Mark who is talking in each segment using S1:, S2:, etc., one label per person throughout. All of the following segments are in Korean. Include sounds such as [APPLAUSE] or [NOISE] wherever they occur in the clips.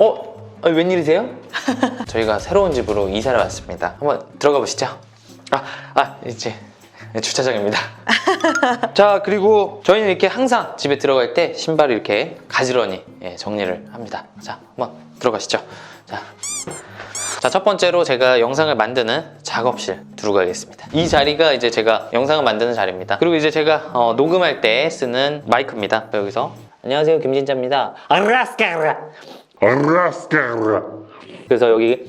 S1: 어? 아, 웬일이세요? [LAUGHS] 저희가 새로운 집으로 이사를 왔습니다. 한번 들어가 보시죠. 아, 아 이제 주차장입니다. [LAUGHS] 자 그리고 저희는 이렇게 항상 집에 들어갈 때 신발을 이렇게 가지런히 예, 정리를 합니다. 자 한번 들어가시죠. 자. 자, 첫 번째로 제가 영상을 만드는 작업실 들어가겠습니다. 이 자리가 이제 제가 영상을 만드는 자리입니다. 그리고 이제 제가 어, 녹음할 때 쓰는 마이크입니다. 여기서 안녕하세요 김진짜입니다. 아라스카라.
S2: Rascara.
S1: 그래서 여기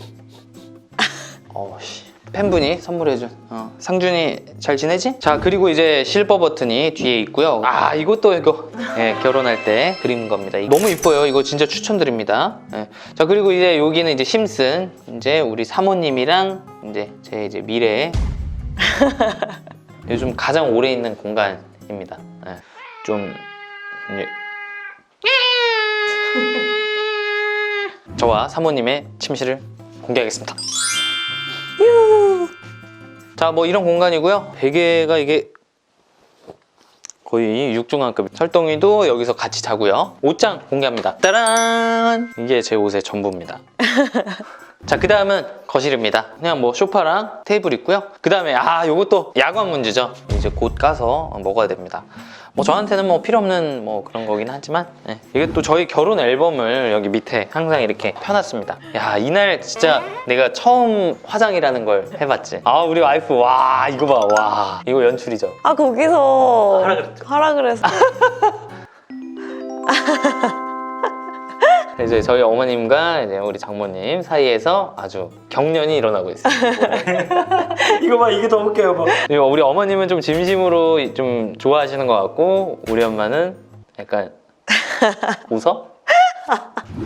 S1: 어씨. 팬분이 선물해준 어, 상준이 잘 지내지? 자 그리고 이제 실버 버튼이 뒤에 있고요. 아 이것도 이거. 예, 결혼할 때 그린 겁니다. 너무 이뻐요. 이거 진짜 추천드립니다. 예. 자 그리고 이제 여기는 이제 심슨. 이제 우리 사모님이랑 이제 제 이제 미래의 [LAUGHS] 요즘 가장 오래 있는 공간입니다. 예. 좀이 저와 사모님의 침실을 공개하겠습니다. 자, 뭐 이런 공간이고요. 베개가 이게 거의 육중한급. 설동이도 여기서 같이 자고요. 옷장 공개합니다. 따란! 이게 제 옷의 전부입니다. [LAUGHS] 자, 그 다음은 거실입니다. 그냥 뭐 소파랑 테이블 있고요. 그 다음에 아, 요것도 야관 문제죠. 이제 곧 가서 먹어야 됩니다. 뭐 저한테는 뭐 필요 없는 뭐 그런 거긴 하지만 예. 이게 또 저희 결혼 앨범을 여기 밑에 항상 이렇게 펴놨습니다. 야 이날 진짜 내가 처음 화장이라는 걸 해봤지. 아 우리 와이프 와 이거 봐 와 이거 연출이죠.
S3: 아 거기서
S1: 하라 그랬죠.
S3: 하라 그래서 [LAUGHS] [LAUGHS]
S1: 이제 저희 어머님과 이제 우리 장모님 사이에서 아주 경련이 일어나고 있어요. [LAUGHS]
S4: 이거 봐 이게 더 웃겨요 봐.
S1: 그리고 우리 어머님은 좀 진심으로 좀 좋아하시는 것 같고 우리 엄마는 약간 [LAUGHS] 웃어?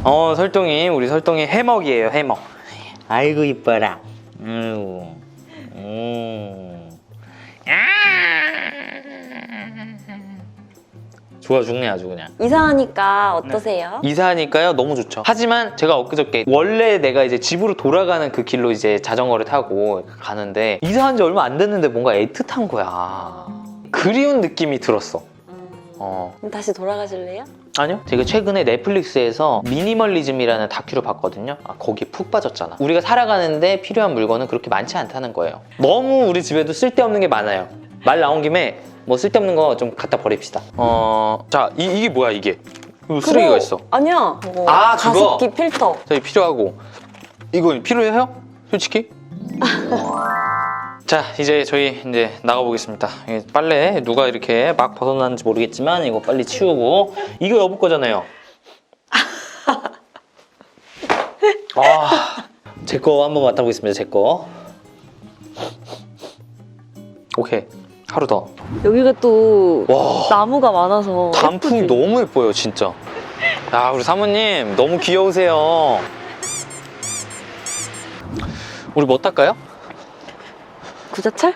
S1: 어 설동이 우리 설동이 해먹이에요 해먹. 아이고 이뻐라. 아이고. 음. 좋아 죽네 아주 그냥.
S3: 이사하니까 어떠세요?
S1: 이사하니까요 너무 좋죠. 하지만 제가 엊그저께 원래 내가 이제 집으로 돌아가는 그 길로 이제 자전거를 타고 가는데 이사한 지 얼마 안 됐는데 뭔가 애틋한 거야. 그리운 느낌이 들었어. 어
S3: 그럼 다시 돌아가실래요?
S1: 아니요. 제가 최근에 넷플릭스에서 미니멀리즘이라는 다큐를 봤거든요. 아, 거기에 푹 빠졌잖아. 우리가 살아가는데 필요한 물건은 그렇게 많지 않다는 거예요. 너무 우리 집에도 쓸데없는 게 많아요. 말 나온 김에 뭐 쓸데없는 거 좀 갖다 버립시다. 어, 자, 이, 이게 뭐야 이게? 이거 쓰레기가 있어.
S3: 아니야 뭐
S1: 아, 그거?
S3: 가습기 필터
S1: 저희 필요하고 이거 필요해요? 솔직히? 자 이제 저희 이제 나가 보겠습니다 빨래 누가 이렇게 막 벗어났는지 모르겠지만 이거 빨리 치우고 이거 여보 거잖아요 [LAUGHS] 아 제 거 한번 맡아보겠습니다 제 거 오케이 하루 더
S3: 여기가 또
S1: 와.
S3: 나무가 많아서
S1: 단풍이
S3: 예쁘지?
S1: 너무 예뻐요 진짜 야 우리 사모님 너무 귀여우세요 우리 뭐 탈까요?
S3: 구자철?